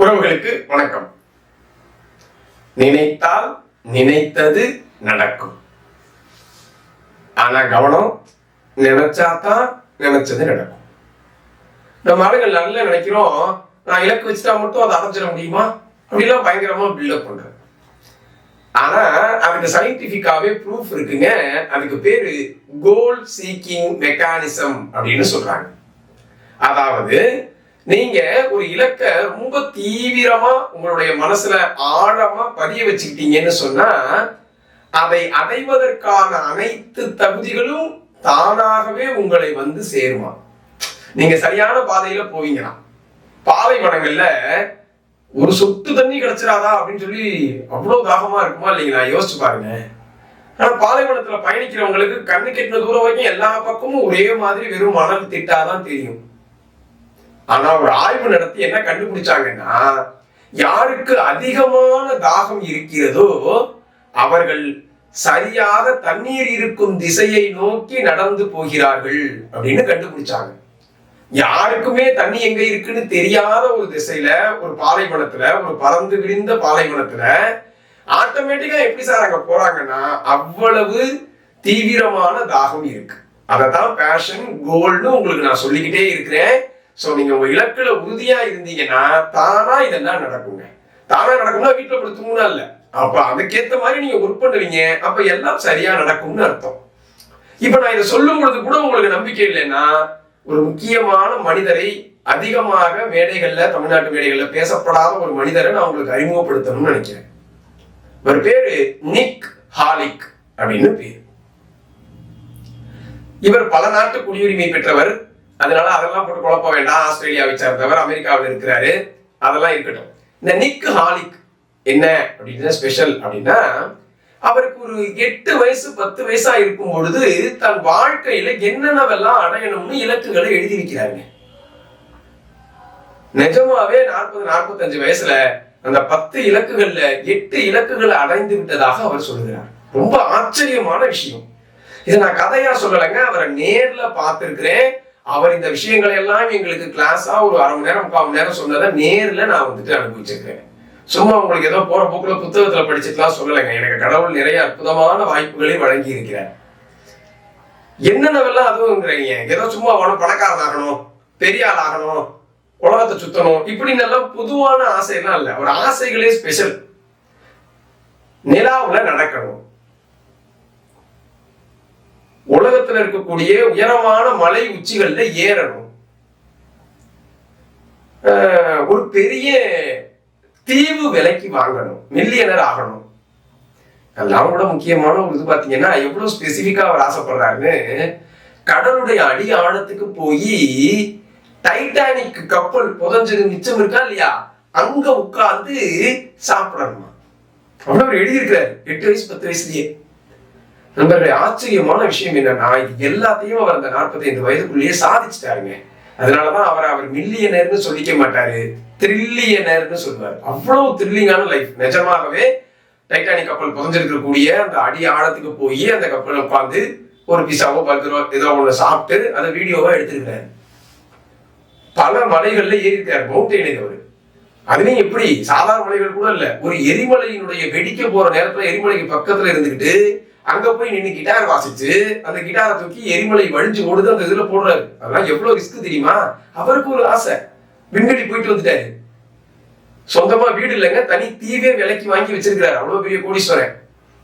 உறவுகளுக்கு வணக்கம். நினைத்தால் நினைத்தது நடக்கும். ஆனா கவனம் நினைச்சாதான் நினைச்சது நடக்கும். நம்ம ஆளுகள் நல்லா நினைக்கிறோம். நான் இலக்கு வச்சுட்டா மட்டும் அதை அடைஞ்சிட முடியுமா? அப்படிலாம் பயங்கரமா பில்டப் பண்றேன் ஆனா அதுக்கு சயின்டிபிக்காவே ப்ரூஃப் இருக்குங்க. அதுக்கு பேரு கோல் சீக்கிங் மெக்கானிசம் அப்படின்னு சொல்றாங்க. அதாவது நீங்க ஒரு இலக்க ரொம்ப தீவிரமா உங்களுடைய மனசுல ஆழமா பதிய வச்சுக்கிட்டீங்கன்னு சொன்னா அதை அடைவதற்கான அனைத்து தகுதிகளும் தானாகவே உங்களை வந்து சேருமா? நீங்க சரியான பாதையில போவீங்கன்னா பாலைவனங்கள்ல ஒரு சொட்டு தண்ணி கிடைச்சிடாதா அப்படின்னு சொல்லி அவ்வளவு தாகமா இருக்குமா இல்லைங்களா யோசிச்சு பாருங்க. ஆனா பாலைவனத்துல பயணிக்கிறவங்களுக்கு கண்ணு கெட்டின தூரம் வரைக்கும் எல்லா பக்கமும் ஒரே மாதிரி வெறும் மணல் திட்டாதான் தெரியும். ஆனா ஒரு ஆய்வு நடத்தி என்ன கண்டுபிடிச்சாங்கன்னா யாருக்கு அதிகமான தாகம் இருக்கிறதோ அவர்கள் சரியாக தண்ணீர் இருக்கும் திசையை நோக்கி நடந்து போகிறார்கள் அப்படின்னு கண்டுபிடிச்சாங்க. யாருக்குமே தண்ணி எங்க இருக்குன்னு தெரியாத ஒரு திசையில ஒரு பாலைவனத்துல ஒரு பறந்து விரிந்த பாலைவனத்துல ஆட்டோமேட்டிக்கா எப்படி சார் அங்க போறாங்கன்னா அவ்வளவு தீவிரமான தாகம் இருக்கு. அததான் பேஷன் கோல்னு உங்களுக்கு நான் சொல்லிக்கிட்டே இருக்கிறேன். ஸோ நீங்க உங்க இலக்குல உறுதியா இருந்தீங்கன்னா தானா இதெல்லாம் நடக்குங்க. தானா நடக்கும்னா வீட்டில் படுத்து தூங்கினா இல்லை. அப்போ அதுக்கேற்ற மாதிரி நீங்க ஒர்க் பண்ணுவீங்க. அப்ப எல்லாம் சரியா நடக்கும்னு அர்த்தம். இப்போ நான் இதை சொல்லும் பொழுது கூட உங்களுக்கு நம்பிக்கை இல்லைன்னா ஒரு முக்கியமான மனிதரை அதிகமாக மேடைகளில் தமிழ்நாட்டு மேடைகளில் பேசப்படாத ஒரு மனிதரை நான் உங்களுக்கு அறிமுகப்படுத்தணும்னு நினைக்கிறேன். இவர் பேரு நிக் ஹாலிக் அப்படின்னு பேரு. இவர் பல நாட்டு குடியுரிமை பெற்றவர். அதனால அதெல்லாம் போட்டு குழப்ப வேண்டாம். ஆஸ்திரேலியாவை சேர்ந்தவர் அமெரிக்காவில் இருக்கிறாரு. அதெல்லாம் இருக்கட்டும். இந்த நிக் ஹாலிக் என்ன அப்படின்னு ஸ்பெஷல் அப்படின்னா அவருக்கு ஒரு எட்டு வயசு பத்து வயசா இருக்கும் பொழுது தன் வாழ்க்கையில என்னென்னவெல்லாம் அடையணும்னு இலக்குகளை எழுதி வைக்கிறாங்க நிஜமாவே நாற்பது நாற்பத்தஞ்சு வயசுல அந்த பத்து இலக்குகள்ல எட்டு இலக்குகளை அடைந்து விட்டதாக அவர் சொல்லுகிறார் ரொம்ப ஆச்சரியமான விஷயம். இதை நான் கதையா சொல்லலைங்க. அவரை நேர்ல பார்த்திருக்கிறேன். அவர் இந்த விஷயங்களை எல்லாம் எங்களுக்கு கிளாஸா ஒரு அரை மணி நேரம் முக்கால் மணி நேரம் சொன்னதை நேர்ல நான் வந்துட்டு அனுபவிச்சிருக்கேன் சும்மா உங்களுக்கு ஏதோ போற போக்குல புத்தகத்துல படிச்சதுலாம் சொல்லலைங்க. எனக்கு கடவுள் நிறைய அற்புதமான வாய்ப்புகளை வழங்கி இருக்கிறார் என்னென்னவெல்லாம் அதுவும்ங்கிறீங்க ஏதோ சும்மா உனக்கு பணக்காரன் ஆகணும் பெரிய ஆள் ஆகணும் உலகத்தை சுத்தணும் இப்படின்னு எல்லாம் பொதுவான ஆசையெல்லாம் இல்லை. ஒரு ஆசைகளே ஸ்பெஷல் நிலாவுல நடக்கணும். உலகத்துல இருக்கக்கூடிய உயரமான மலை உச்சிகள்ல ஏறணும். ஆஹ் ஒரு பெரிய தீவு விலைக்கு வாங்கணும். மில்லியனர் ஆகணும். அதெல்லாம் கூட முக்கியமான ஒரு இது பாத்தீங்கன்னா எவ்வளவு ஸ்பெசிபிக்கா அவர் ஆசைப்படுறாருன்னு கடலுடைய அடி ஆழத்துக்கு போய் டைட்டானிக் கப்பல் புதஞ்சது மிச்சம் இருக்கா இல்லையா? அங்க உட்கார்ந்து சாப்பிடணுமா? அவ்வளவு அவர் எழுதியிருக்கிறாரு. எட்டு வயசு பத்து வயசுலயே. நண்பர்களே ஆச்சரியமான விஷயம் என்னன்னா இது எல்லாத்தையும் அவர் அந்த நாற்பத்தைந்து வயதுக்குள்ளேயே சாதிச்சுட்டாருங்க. அதனாலதான் அவர் அவர் மில்லியனர்னு சொல்லிக்க மாட்டாரு த்ரில்லியனர்னு சொல்லுவார். அவ்வளவு த்ரில்லிங்கான லைஃப் நிஜமாகவே டைட்டானிக் கப்பல் புதஞ்சிருக்கக்கூடிய அந்த அடி ஆழத்துக்கு போய் அந்த கப்பல் உட்காந்து ஒரு பிசாவோ பர்கரோ ஏதோ ஒன்று சாப்பிட்டு அதை வீடியோவா எடுத்திருக்காரு பல மலைகள்ல ஏறி இருக்காரு மவுண்டெயின் அவர் அதுலயும் எப்படி? சாதாரண மலைகள் கூட இல்ல. ஒரு எரிமலையினுடைய வெடிக்க போற நேரத்துல எரிமலைக்கு பக்கத்துல இருந்துகிட்டு அங்க போய் நின்று கிட்டார் வாசிச்சு அந்த கிட்டாரை தூக்கி எரிமலை வழிஞ்சு ஓடுது அந்த இதுல போடுறாரு. அதெல்லாம் எவ்வளவு ரிஸ்க் தெரியுமா? அவருக்கு ஒரு ஆசை. விண்வெளி போயிட்டு வந்துட்டாரு. சொந்தமா வீடு இல்லைங்க தனி தீவே விலைக்கு வாங்கி வச்சிருக்கிறாரு. அவ்வளவு பெரிய கோடீஸ்வரன்.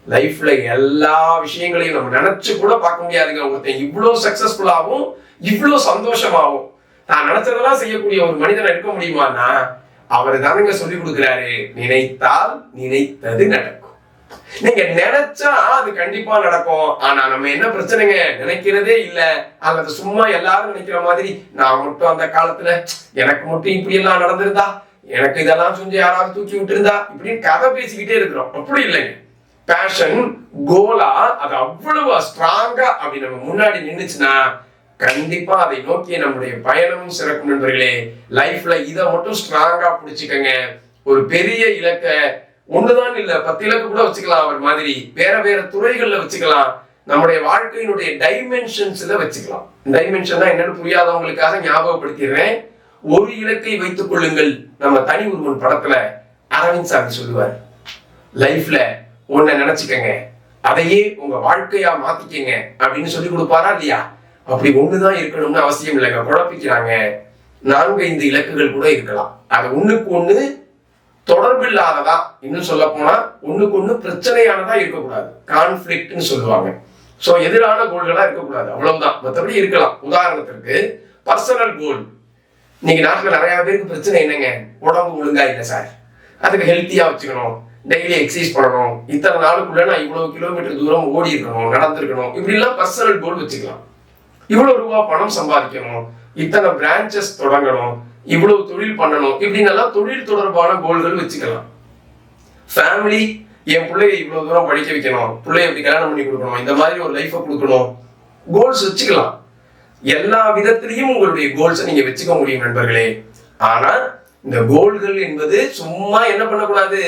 லைஃப்ல எல்லா விஷயங்களையும் நம்ம நினைச்சு கூட பார்க்க முடியாதுங்க ஒருத்தன். இவ்வளவு சக்சஸ்ஃபுல்லாகவும் இவ்வளவு சந்தோஷமாகவும் நான் நினைச்சதெல்லாம் செய்யக்கூடிய ஒரு மனிதனை இருக்க முடியுமான்னா அவர் தானுங்க சொல்லி கொடுக்கிறாரு. நினைத்தால் நினைத்தது நடக்கும். நீங்க நினைச்சா அது கண்டிப்பா நடக்கும். ஆனா நம்ம என்ன பிரச்சனைங்க? நினைக்கிறதே இல்ல. அல்லது சும்மா எல்லாரும் நினைக்கிற மாதிரி நான் மட்டும் அந்த காலத்துல எனக்கு மட்டும் இப்படி எல்லாம் நடந்திருந்தா எனக்கு இதெல்லாம் செஞ்சு யாராவது தூக்கி விட்டுருந்தா இப்படின்னு கதை பேசிக்கிட்டே இருக்கிறோம். அப்படி இல்லைங்க. பேஷன் கோலா அது அவ்வளவு ஸ்ட்ராங்கா அப்படி நம்ம முன்னாடி நின்னுச்சுன்னா கண்டிப்பா அதை நோக்கி நம்முடைய பயணமும் சிறக்கும் நண்பர்களே. லைஃப்ல இதை மட்டும் ஸ்ட்ராங்கா பிடிச்சுக்கங்க. ஒரு பெரிய இலக்கை ஒண்ணுதான் இல்ல. பத்து இலக்கு கூட வச்சுக்கலாம் அவர் மாதிரி. வேற வேற துறைகள்ல வச்சுக்கலாம். நம்முடைய வாழ்க்கையினுடைய டைமென்ஷன்ஸ்ல வச்சுக்கலாம். டைமென்ஷன் என்னன்னு புரியாதவங்களுக்காக ஞாபகப்படுத்திடுறேன். ஒரு இலக்கை வைத்துக் கொள்ளுங்கள். நம்ம தனி ஒருவன் படத்துல அரவிந்த் சாமி சொல்லுவார். லைஃப்ல ஒன்ன நினைச்சுக்கங்க. அதையே உங்க வாழ்க்கையா மாத்திக்கங்க. அப்படின்னு சொல்லி கொடுப்பாரா இல்லையா? அப்படி ஒண்ணுதான் இருக்கணும்னு அவசியம் இல்லைங்க. குழப்பிக்கிறாங்க. நான்கு ஐந்து இலக்குகள் கூட இருக்கலாம். அது ஒண்ணுக்கு ஒண்ணு தொடர்பில்லாததா இன்னும் சொல்ல போனா ஒண்ணுக்கு ஒண்ணு பிரச்சனையானதா இருக்கக்கூடாது. கான்ஃபிளிக்ட்னு சொல்லுவாங்க. சோ எதிரான கோல்களா இருக்கக்கூடாது. அவ்வளவுதான். மற்றபடி இருக்கலாம். உதாரணத்திற்கு பர்சனல் கோல் இன்னைக்கு நாட்டுல நிறைய பேருக்கு பிரச்சனை என்னங்க? உடம்பு ஒழுங்கா இல்லை சார் அதுக்கு ஹெல்த்தியா வச்சுக்கணும். டெய்லி எக்ஸசைஸ் பண்ணணும். இத்தனை நாளுக்குள்ள நான் இவ்வளவு கிலோமீட்டர் தூரம் ஓடி இருக்கணும் நடந்திருக்கணும். இப்படி எல்லாம் பர்சனல் கோல் வச்சுக்கலாம். இவ்வளவு ரூபா பணம் சம்பாதிக்கணும். இத்தனை பிரான்ச்சஸ் தொடங்கணும். இவ்வளவு தொழில் பண்ணணும். இப்படின்னு தொழில் தொடர்பான கோல்கள் வச்சுக்கலாம். ஃபேமிலி என் பிள்ளைய இவ்வளவு தூரம் படிக்க வைக்கணும். பிள்ளைய இப்படி கல்யாணம் பண்ணி கொடுக்கணும். இந்த மாதிரி ஒரு லைஃபை கொடுக்கணும். கோல்ஸ் வச்சுக்கலாம். எல்லா விதத்திலையும் உங்களுடைய கோல்ஸை நீங்க வச்சுக்க முடியும் நண்பர்களே. ஆனா இந்த கோல்கள் என்பது சும்மா என்ன பண்ணக்கூடாது?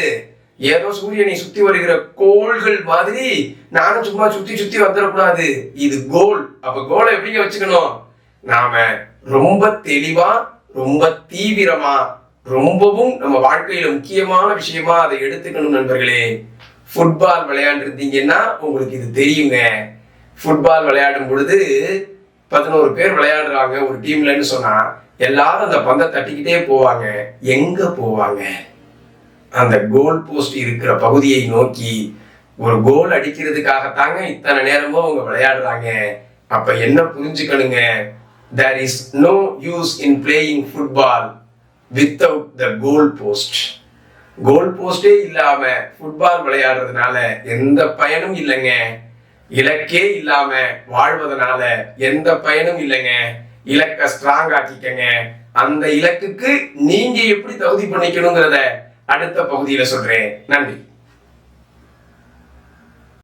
ஏதோ சூரியனை சுத்தி வருகிற கோள்கள் மாதிரி நானும் சும்மா சுத்தி சுத்தி வந்துடக்கூடாது. இது கோல் அப்ப கோலை எப்படிங்க வச்சுக்கணும்? நாம ரொம்ப தெளிவா ரொம்ப தீவிரமா ரொம்பவும் நம்ம வாழ்க்கையில முக்கியமான விஷயமா அதை எடுத்துக்கணும் நண்பர்களே. ஃபுட்பால் விளையாண்டுருந்தீங்கன்னா உங்களுக்கு இது தெரியுங்க. ஃபுட்பால் விளையாடும் பொழுது பதினோரு பேர் விளையாடுறாங்க ஒரு டீம்லன்னு சொன்னா எல்லாரும் அந்த பந்தை தட்டிக்கிட்டே போவாங்க. எங்க போவாங்க? அந்த கோல் போஸ்ட் இருக்கிற பகுதியை நோக்கி ஒரு கோல் அடிக்கிறதுக்காகத்தாங்க இத்தனை நேரமும் அவங்க விளையாடுறாங்க. அப்ப என்ன புரிஞ்சுக்கணுங்க? There is no use in playing football without the goal post goal போஸ்டே இல்லாம ஃபுட்பால் விளையாடுறதுனால எந்த பயனும் இல்லைங்க. இலக்கே இல்லாம வாழ்வதனால எந்த பயனும் இல்லைங்க. இலக்க ஸ்ட்ராங் ஆக்கிக்கங்க. அந்த இலக்குக்கு நீங்க எப்படி தகுதி பண்ணிக்கணுங்கிறத அடுத்த பகுதியில சொல்றேன். நன்றி.